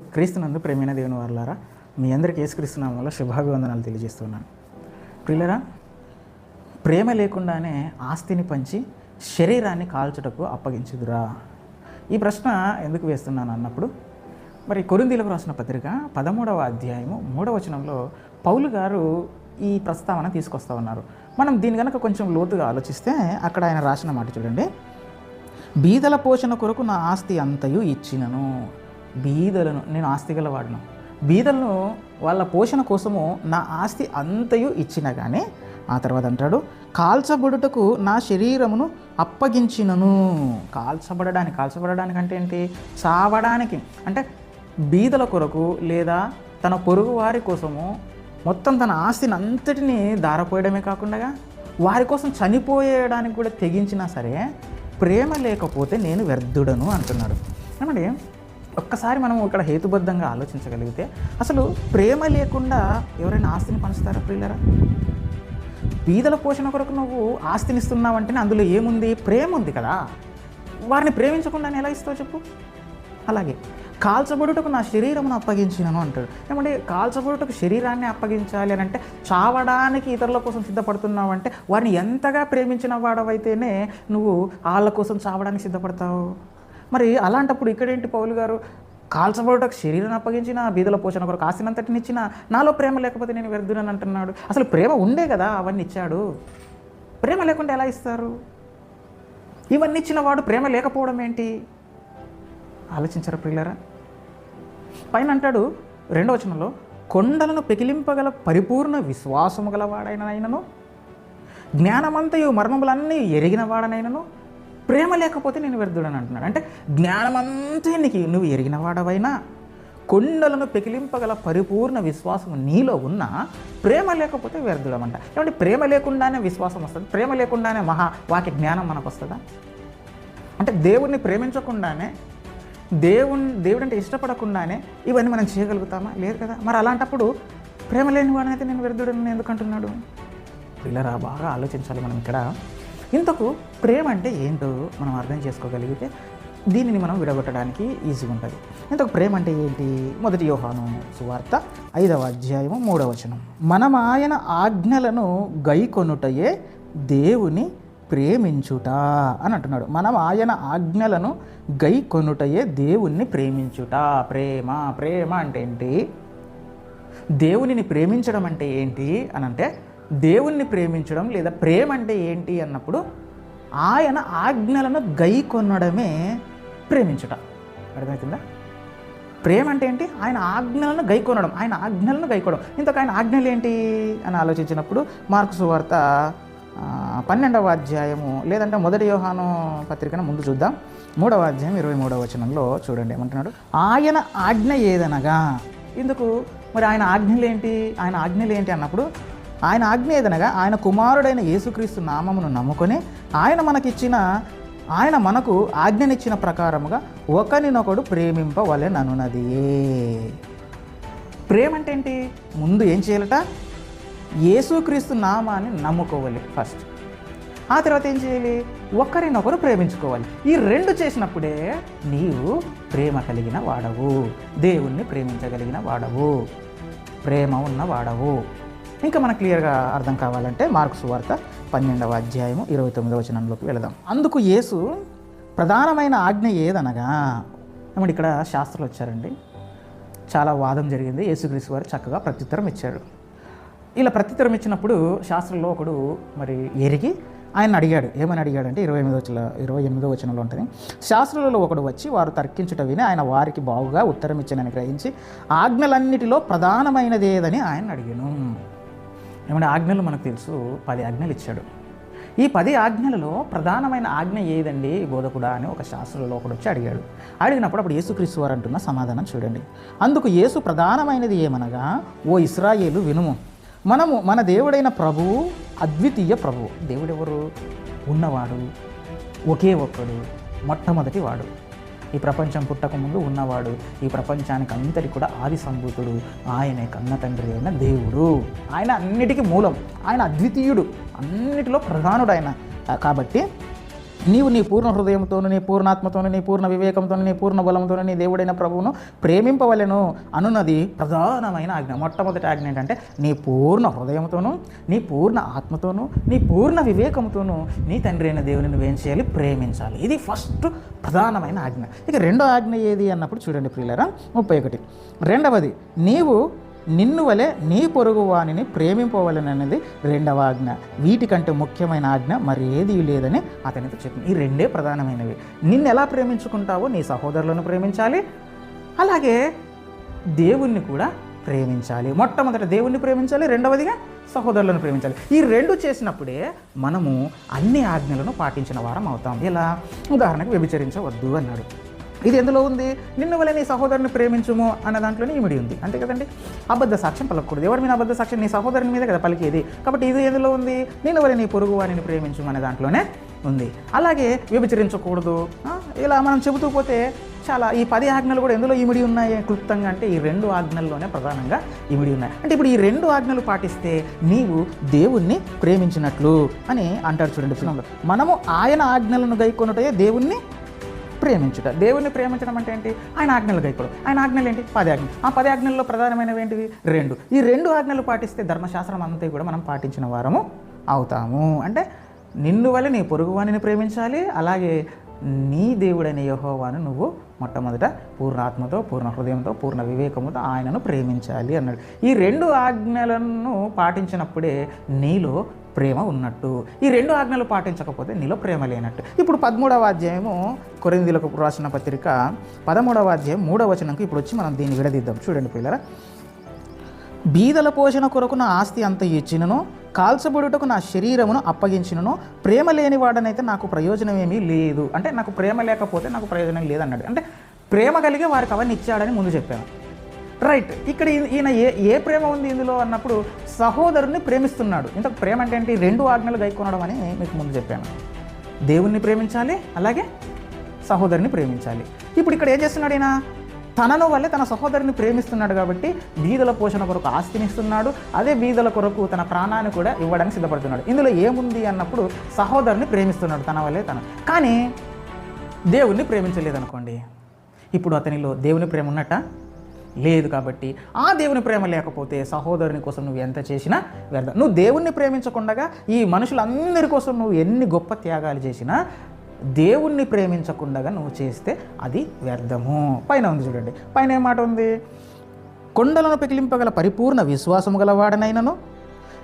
క్రీస్తునందు ప్రేమైన దేవుని వారులారా మీ అందరికీ యేసుక్రీస్తునామంలో శుభాభివందనాలు తెలియజేస్తున్నాను. ప్రియులరా ప్రేమ లేకుండానే ఆస్తిని పంచి శరీరాన్ని కాల్చుటకు అప్పగించుదురా? ఈ ప్రశ్న ఎందుకు వేస్తున్నాను అన్నప్పుడు మరి కొరిందీలకు రాసిన పత్రిక పదమూడవ అధ్యాయము మూడవ వచనంలో పౌలు గారు ఈ ప్రస్తావన తీసుకొస్తా ఉన్నారు. మనం దీని కనుక కొంచెం లోతుగా ఆలోచిస్తే అక్కడ ఆయన రాసిన మాట చూడండి. బీదల పోషణ కొరకు నా ఆస్తి అంతయు ఇచ్చినను. బీదలను నేను ఆస్తి గలవాడను. బీదలను వాళ్ళ పోషణ కోసము నా ఆస్తి అంతయు ఇచ్చిన కానీ ఆ తర్వాత అంటాడు కాల్చబడుటకు నా శరీరమును అప్పగించినను. కాల్చబడడానికి కాల్చబడడానికి అంటే ఏంటి? చావడానికి. అంటే బీదల కొరకు లేదా తన పొరుగు వారి కోసము మొత్తం తన ఆస్తిని అంతటిని దారపోయడమే కాకుండా వారి కోసం చనిపోయేయడానికి కూడా తెగించినా సరే ప్రేమ లేకపోతే నేను వ్యర్థుడను అంటున్నాడు. ఏమంటే ఒక్కసారి మనం ఇక్కడ హేతుబద్ధంగా ఆలోచించగలిగితే అసలు ప్రేమ లేకుండా ఎవరైనా ఆస్తిని పంచుతారా ప్రియులరా? బీదల పోషణ కొరకు నువ్వు ఆస్తిని ఇస్తున్నావంటేనే అందులో ఏముంది? ప్రేమ ఉంది కదా. వారిని ప్రేమించకుండా ఎలా ఇస్తావు చెప్పు? అలాగే కాల్చబడుటకు నా శరీరమును అప్పగించినను అంటాడు. ఏమంటే కాల్చబడుటకు శరీరాన్ని అప్పగించాలి అని అంటే చావడానికి ఇతరుల కోసం సిద్ధపడుతున్నావు అంటే వారిని ఎంతగా ప్రేమించిన వాడవైతేనే నువ్వు వాళ్ళ కోసం చావడానికి సిద్ధపడతావు? మరి అలాంటప్పుడు ఇక్కడేంటి పౌలు గారు? కాల్చబడుటకు శరీరాన్ని అప్పగించిన బీదల పోషణ కొరకు ఆస్తినంతటినిచ్చిన నాలో ప్రేమ లేకపోతే నేను వ్యర్థునని అంటున్నాడు. అసలు ప్రేమ ఉండే కదా అవన్నీ ఇచ్చాడు. ప్రేమ లేకుండా ఎలా ఇస్తారు? ఇవన్నీ ఇచ్చిన వాడు ప్రేమ లేకపోవడం ఏంటి? ఆలోచించారు ప్రియులరా? పైన అంటాడు రెండవ వచనంలో కొండలను పెకిలింపగల పరిపూర్ణ విశ్వాసము గలవాడైనను జ్ఞానమంతయు మర్మములన్నీ ఎరిగిన వాడనైనను ప్రేమ లేకపోతే నేను వ్యర్థుడని అంటున్నాడు. అంటే జ్ఞానమంతా నీకు నువ్వు ఎరిగిన వాడవైనా కొండలను పెకిలింపగల పరిపూర్ణ విశ్వాసం నీలో ఉన్నా ప్రేమ లేకపోతే వ్యర్థుడమంట. ఏమంటే ప్రేమ లేకుండానే విశ్వాసం వస్తుంది? ప్రేమ లేకుండానే మహా వాకి జ్ఞానం మనకు వస్తుందా? అంటే దేవుణ్ణి ప్రేమించకుండానే దేవుని దేవుడు అంటే ఇష్టపడకుండానే ఇవన్నీ మనం చేయగలుగుతామా? లేదు కదా? మరి అలాంటప్పుడు ప్రేమ లేని వాడనైతే నేను వ్యర్థుడని ఎందుకు అంటున్నాడు? పిల్లరా బాగా ఆలోచించాలి మనం ఇక్కడ. ఇంతకు ప్రేమ అంటే ఏంటో మనం అర్థం చేసుకోగలిగితే దీనిని మనం విడగొట్టడానికి ఈజీగా ఉంటుంది. ఇంతకు ప్రేమ అంటే ఏంటి? మొదటి యోహాను సువార్త ఐదవ అధ్యాయము మూడవ వచనం. మనం ఆయన ఆజ్ఞలను గైకొనుటయే దేవుని ప్రేమించుట అని అంటున్నాడు. మనం ఆయన ఆజ్ఞలను గై కొనుటయే దేవుణ్ణి ప్రేమించుట. ప్రేమ ప్రేమ అంటే ఏంటి? దేవునిని ప్రేమించడం అంటే ఏంటి? అని అంటే దేవుణ్ణి ప్రేమించడం లేదా ప్రేమ అంటే ఏంటి అన్నప్పుడు ఆయన ఆజ్ఞలను గై కొనడమే ప్రేమించుట. అర్థమవుతుందా ప్రేమ అంటే ఏంటి? ఆయన ఆజ్ఞలను గైకొనడం. ఆయన ఆజ్ఞలను గైకోవడం ఇంతకు ఆయన ఆజ్ఞలు ఏంటి అని ఆలోచించినప్పుడు మార్కు సువార్త పన్నెండవ అధ్యాయము లేదంటే మొదటి యోహాను పత్రికను ముందు చూద్దాం. మూడవ అధ్యాయం ఇరవై మూడవ వచనంలో చూడండి ఏమంటున్నాడు? ఆయన ఆజ్ఞ ఏదనగా? ఇందుకు మరి ఆయన ఆజ్ఞలు ఏంటి? ఆయన ఆజ్ఞలు ఏంటి అన్నప్పుడు ఆయన ఆజ్ఞ ఏదనగా ఆయన కుమారుడైన యేసుక్రీస్తు నామమును నమ్ముకొని ఆయన మనకిచ్చిన ఆయన మనకు ఆజ్ఞనిచ్చిన ప్రకారముగా ఒకరినొకడు ప్రేమింపవలెననున్నది. ప్రేమ అంటే ఏంటి ముందు ఏం చేయాలట? యేసుక్రీస్తు నామాన్ని నమ్ముకోవాలి ఫస్ట్. ఆ తర్వాత ఏం చేయాలి? ఒకరినొకరు ప్రేమించుకోవాలి. ఈ రెండు చేసినప్పుడే నీవు ప్రేమ కలిగిన వాడవు. దేవుణ్ణి ప్రేమించగలిగిన వాడవు. ప్రేమ ఉన్న వాడవు ఇంకా మనకు క్లియర్గా అర్థం కావాలంటే మార్కు సువార్త పన్నెండవ అధ్యాయము ఇరవై తొమ్మిదవ వచనంలోకి వెళదాం. అందుకు యేసు ప్రధానమైన ఆజ్ఞ ఏదనగా ఏమంటే ఇక్కడ శాస్త్రులు వచ్చారండి. చాలా వాదం జరిగింది. యేసుక్రీస్తు వారు చక్కగా ప్రత్యుత్తరం ఇచ్చాడు ఇలా ప్రత్యుత్తరం ఇచ్చినప్పుడు శాస్త్రంలో ఒకడు మరి ఎరిగి ఆయన అడిగాడు. ఏమని అడిగాడంటే ఇరవై ఎనిమిదో వచ్చిన ఇరవై ఎనిమిదో వచనంలో ఉంటుంది. శాస్త్రులలో ఒకడు వచ్చి వారు తర్కించుట విని ఆయన వారికి బాగుగా ఉత్తరం ఇచ్చానని గ్రహించి ఆజ్ఞలన్నిటిలో ప్రధానమైనది ఏదని ఆయన అడిగాను. ఏమంటే ఆజ్ఞలు మనకు తెలుసు. పది ఆజ్ఞలు ఇచ్చాడు. ఈ పది ఆజ్ఞలలో ప్రధానమైన ఆజ్ఞ ఏదండి? బోధకుడా అని ఒక శాస్త్రంలో ఒకడు వచ్చి అడిగాడు. అడిగినప్పుడు అప్పుడు యేసుక్రీస్తు వారు అంటున్న సమాధానం చూడండి. అందుకు యేసు ప్రధానమైనది ఏమనగా ఓ ఇస్రాయేలు వినుము. మనము మన దేవుడైన ప్రభువు అద్వితీయ ప్రభువు దేవుడెవరు? ఉన్నవాడు. ఒకే ఒక్కడు. మొట్టమొదటి వాడు. ఈ ప్రపంచం పుట్టక ముందు ఉన్నవాడు. ఈ ప్రపంచానికి అంతటి కూడా ఆది సంభూతుడు. ఆయనే కన్న తండ్రి అయిన దేవుడు. ఆయన అన్నిటికీ మూలం. ఆయన అద్వితీయుడు. అన్నిటిలో ప్రధానుడు ఆయన. కాబట్టి నీవు నీ పూర్ణ హృదయంతోను నీ పూర్ణాత్మతోను నీ పూర్ణ వివేకంతోను నీ పూర్ణ బలంతోను నీ దేవుడైన ప్రభువును ప్రేమింపవలెను అనున్నది ప్రధానమైన ఆజ్ఞ. మొట్టమొదటి ఆజ్ఞ ఏంటంటే నీ పూర్ణ హృదయంతోను నీ పూర్ణ ఆత్మతోను నీ పూర్ణ వివేకంతోను నీ తండ్రి అయిన దేవుని నువ్వేం చేయాలి? ప్రేమించాలి. ఇది ఫస్ట్ ప్రధానమైన ఆజ్ఞ. ఇక రెండో ఆజ్ఞ ఏది అన్నప్పుడు చూడండి ప్రియులరా ముప్పై ఒకటి. రెండవది నీవు నిన్ను వలె నీ పొరుగు వానిని ప్రేమింపవలననేది రెండవ ఆజ్ఞ. వీటికంటే ముఖ్యమైన ఆజ్ఞ మరి ఏది లేదని అతనితో చెప్పింది ఈ రెండే ప్రధానమైనవి. నిన్ను ఎలా ప్రేమించుకుంటావో నీ సహోదరులను ప్రేమించాలి. అలాగే దేవుణ్ణి కూడా ప్రేమించాలి. మొట్టమొదట దేవుణ్ణి ప్రేమించాలి రెండవదిగా సహోదరులను ప్రేమించాలి. ఈ రెండు చేసినప్పుడే మనము అన్ని ఆజ్ఞలను పాటించిన వారం అవుతాం. ఎలా? ఉదాహరణకు వ్యభిచరించవద్దు అన్నాడు. ఇది ఎందులో ఉంది? నిన్ను వల్ల నీ సహోదరుని ప్రేమించుము అన్న దాంట్లోనే ఇమిడి ఉంది. అంతే కదండి? అబద్ధ సాక్ష్యం పలకూడదు. ఎవరి మీద అబద్ధ సాక్ష్యం? నీ సహోదరుని మీద కదా పలికేది. కాబట్టి ఇది ఎందులో ఉంది? నిన్ను వల్ల నీ పొరుగు వారిని ప్రేమించుము అనే దాంట్లోనే ఉంది. అలాగే విభజించకూడదు. ఇలా మనం చెబుతూ పోతే చాలా ఈ పది ఆజ్ఞలు కూడా ఎందులో ఇమిడి ఉన్నాయి? క్లుప్తంగా అంటే ఈ రెండు ఆజ్ఞల్లోనే ప్రధానంగా ఇమిడి ఉన్నాయి. అంటే ఇప్పుడు ఈ రెండు ఆజ్ఞలు పాటిస్తే నీవు దేవుణ్ణి ప్రేమించినట్లు అని అంటారు చూడండి మనము ఆయన ఆజ్ఞలను గైకొనుటే దేవుణ్ణి ప్రేమించుట. దేవుణ్ణి ప్రేమించడం అంటే ఏంటి? ఆయన ఆజ్ఞలు గైకోవడం ఆయన ఆజ్ఞలు ఏంటి? పది ఆజ్ఞలు ఆ పది ఆజ్ఞల్లో ప్రధానమైనవి ఏంటివి? రెండు. ఈ రెండు ఆజ్ఞలు పాటిస్తే ధర్మశాస్త్రం అంతా కూడా మనం పాటించిన వారము అవుతాము. అంటే నిన్ను వల్ల నీ పొరుగువానిని ప్రేమించాలి. అలాగే నీ దేవుడైన యహోవాను నువ్వు మొట్టమొదట పూర్ణాత్మతో పూర్ణ హృదయంతో పూర్ణ వివేకముతో ఆయనను ప్రేమించాలి అన్నాడు. ఈ రెండు ఆజ్ఞలను పాటించినప్పుడే నీలో ప్రేమ ఉన్నట్టు ఈ రెండు ఆజ్ఞలు పాటించకపోతే నీలో ప్రేమ లేనట్టు. ఇప్పుడు పదమూడవ అధ్యాయము కొరిందీలకు రాసిన పత్రిక పదమూడవ అధ్యాయం మూడవ వచనంకి ఇప్పుడు వచ్చి మనం దీన్ని విడదీద్దాం. చూడండి పిల్లరా బీదల పోషణ కొరకు నా ఆస్తి అంత ఇచ్చినను కాల్చబడుటకు నా శరీరమును అప్పగించినను ప్రేమ లేని వాడనైతే నాకు ప్రయోజనం ఏమీ లేదు. అంటే నాకు ప్రేమ లేకపోతే నాకు ప్రయోజనం లేదన్నాడు. అంటే ప్రేమ కలిగే వారికి అవన్నీ ఇచ్చాడని ముందు చెప్పాను. రైట్ ఇక్కడ ఈయన ఏ ఏ ప్రేమ ఉంది ఇందులో అన్నప్పుడు సహోదరుని ప్రేమిస్తున్నాడు. ఇంత ప్రేమ అంటే ఏంటి? రెండు ఆజ్ఞలు గైకొనడం అని మీకు ముందు చెప్పాను. దేవుణ్ణి ప్రేమించాలి అలాగే సహోదరుని ప్రేమించాలి. ఇప్పుడు ఇక్కడ ఏం చేస్తున్నాడు ఈయన? తనను వల్లే తన సహోదరుని ప్రేమిస్తున్నాడు కాబట్టి బీదల పోషణ కొరకు ఆస్తిని ఇస్తున్నాడు అదే బీదల కొరకు తన ప్రాణాన్ని కూడా ఇవ్వడానికి సిద్ధపడుతున్నాడు. ఇందులో ఏముంది అన్నప్పుడు సహోదరుని ప్రేమిస్తున్నాడు తన వల్లే తన. కానీ దేవుణ్ణి ప్రేమించలేదనుకోండి. ఇప్పుడు అతనిలో దేవుని ప్రేమ ఉన్నట్ట? లేదు కాబట్టి ఆ దేవుని ప్రేమ లేకపోతే సహోదరుని కోసం నువ్వు ఎంత చేసినా వ్యర్థం. నువ్వు దేవుణ్ణి ప్రేమించకుండా ఈ మనుషులందరి కోసం నువ్వు ఎన్ని గొప్ప త్యాగాలు చేసినా దేవుణ్ణి ప్రేమించకుండా నువ్వు చేస్తే అది వ్యర్థము. పైన ఉంది చూడండి. పైన ఏం మాట ఉంది? కొండలను పెకిలింపగల పరిపూర్ణ విశ్వాసము గలవాడనైనను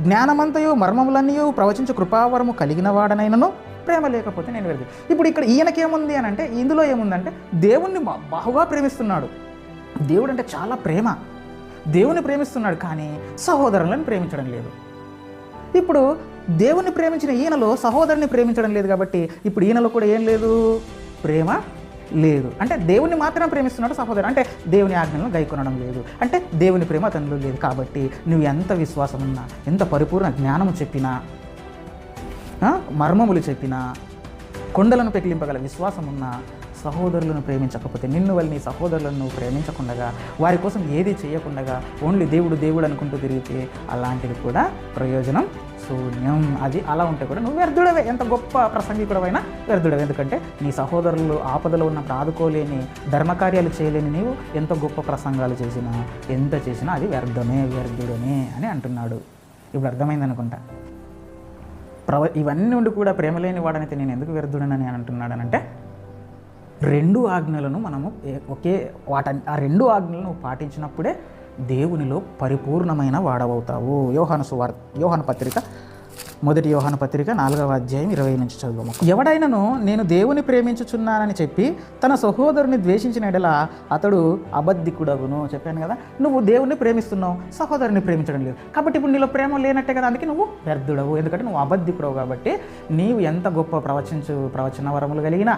జ్ఞానమంతయు మర్మములన్నయు ప్రవచించు కృపావరము కలిగిన వాడనైనను ప్రేమ లేకపోతే నేను వెళ్ళి ఇప్పుడు ఇక్కడ ఈయనకేముంది అని అంటే ఇందులో ఏముందంటే దేవుణ్ణి బా- బాగా ప్రేమిస్తున్నాడు. దేవుడు అంటే చాలా ప్రేమ. దేవుని ప్రేమిస్తున్నాడు కానీ సహోదరులను ప్రేమించడం లేదు. ఇప్పుడు దేవుని ప్రేమించిన ఈయనలో సహోదరుని ప్రేమించడం లేదు కాబట్టి ఇప్పుడు ఈయనలో కూడా ఏం లేదు? ప్రేమ లేదు. అంటే దేవుని మాత్రమే ప్రేమిస్తున్నాడు సహోదరు అంటే దేవుని ఆజ్ఞలను గైకొనడం లేదు. అంటే దేవుని ప్రేమ అతనిలో లేదు కాబట్టి నువ్వు ఎంత విశ్వాసం ఉన్నా ఎంత పరిపూర్ణ జ్ఞానము చెప్పినా మర్మములు చెప్పినా కొండలను పెకిలింపగల విశ్వాసం ఉన్నా సహోదరులను ప్రేమించకపోతే నిన్ను వల్ల నీ సహోదరులను ప్రేమించకుండగా ప్రేమించకుండా వారి కోసం ఏది చేయకుండా ఓన్లీ దేవుడు దేవుడు అనుకుంటూ తిరిగితే అలాంటిది కూడా ప్రయోజనం శూన్యం. అది అలా ఉంటే కూడా నువ్వు వ్యర్థుడవే. ఎంత గొప్ప ప్రసంగికుడవైనా వ్యర్థుడవే. ఎందుకంటే నీ సహోదరులు ఆపదలో ఉన్నప్పుడు ఆదుకోలేని ధర్మకార్యాలు చేయలేని నీవు ఎంత గొప్ప ప్రసంగాలు చేసినా ఎంత చేసినా అది వ్యర్థమే వ్యర్థుడమే అని అంటున్నాడు. ఇప్పుడు అర్థమైంది అనుకుంటా. ప్రవ ఇవన్నీ ఉండి కూడా ప్రేమ లేని వాడనైతే నేను ఎందుకు వ్యర్థుడనని అంటున్నాడనంటే రెండు ఆజ్ఞలను మనము ఏ- ఒకే వాట ఆ రెండు ఆజ్ఞలను పాటించినప్పుడే దేవునిలో పరిపూర్ణమైన వాడవవుతావు. యోహాను సువార్ యోహాను పత్రిక మొదటి యోహాను పత్రిక నాలుగవ అధ్యాయం ఇరవై నుంచి చదువు ఎవడైనను నేను దేవుని ప్రేమించుచున్నానని చెప్పి తన సహోదరుని ద్వేషించిన ఎడల అతడు అబద్ధికుడగును. చెప్పాను కదా నువ్వు దేవుణ్ణి ప్రేమిస్తున్నావు సహోదరుని ప్రేమించడం లేదు. కాబట్టి ఇప్పుడు నీలో ప్రేమ లేనట్టే కదా అందుకే నువ్వు వ్యర్థుడవు. ఎందుకంటే నువ్వు అబద్ధికుడవు కాబట్టి నీవు ఎంత గొప్ప ప్రవచించు ప్రవచన వరములు కలిగినా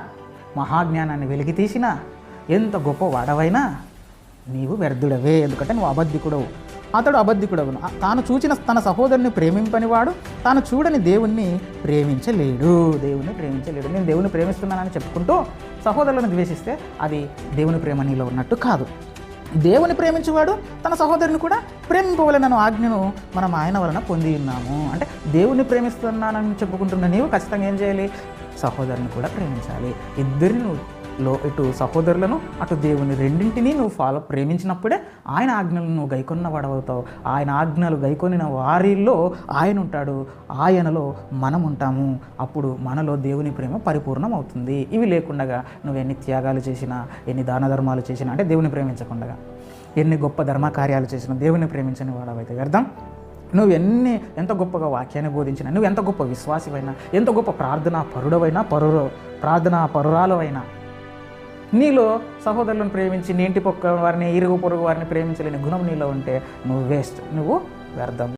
మహాజ్ఞానాన్ని వెలికి తీసినా ఎంత గొప్ప వాడవైనా నీవు వ్యర్థుడవే ఎందుకంటే నువ్వు అబద్ధికుడవు. అతడు అబద్ధికుడవును. తాను చూచిన తన సహోదరుని ప్రేమింపనివాడు తాను చూడని దేవుణ్ణి ప్రేమించలేడు. దేవుణ్ణి ప్రేమించలేడు. నేను దేవుని ప్రేమిస్తున్నానని చెప్పుకుంటూ సహోదరులను ద్వేషిస్తే అది దేవుని ప్రేమ నీలో ఉన్నట్టు కాదు. దేవుని ప్రేమించేవాడు తన సహోదరుని కూడా ప్రేమింపవలనను ఆజ్ఞను మనం ఆయన వలన పొంది ఉన్నాము. అంటే దేవుని ప్రేమిస్తున్నానని చెప్పుకుంటున్న నీవు ఖచ్చితంగా ఏం చేయాలి? సహోదరుని కూడా ప్రేమించాలి. ఇద్దరిని లో ఇటు సహోదరులను అటు దేవుని రెండింటినీ నువ్వు ఫాలో ప్రేమించినప్పుడే ఆయన ఆజ్ఞలను నువ్వు గైకొన్న వాడవుతావు. ఆయన ఆజ్ఞలు గైకొనిన వారిలో ఆయన ఉంటాడు. ఆయనలో మనం ఉంటాము. అప్పుడు మనలో దేవుని ప్రేమ పరిపూర్ణం అవుతుంది ఇవి లేకుండా నువ్వు ఎన్ని త్యాగాలు చేసినా ఎన్ని దాన ధర్మాలు చేసినా అంటే దేవుని ప్రేమించకుండా ఎన్ని గొప్ప ధర్మకార్యాలు చేసినా దేవుని ప్రేమించని వాడవైతే వ్యర్థం. నువ్వు ఎన్ని ఎంత గొప్పగా వాక్యాన్ని బోధించినా నువ్వు ఎంత గొప్ప విశ్వాసివైనా ఎంత గొప్ప ప్రార్థనా పరుడవైనా పరు ప్రార్థనా పరురాలవైనా నీలో సహోదరులను ప్రేమించి నీ ఇంటి పక్క వారిని ఇరుగు పొరుగు వారిని ప్రేమించలేని గుణం నీలో ఉంటే నువ్వు వేస్ట్ నువ్వు వ్యర్థం.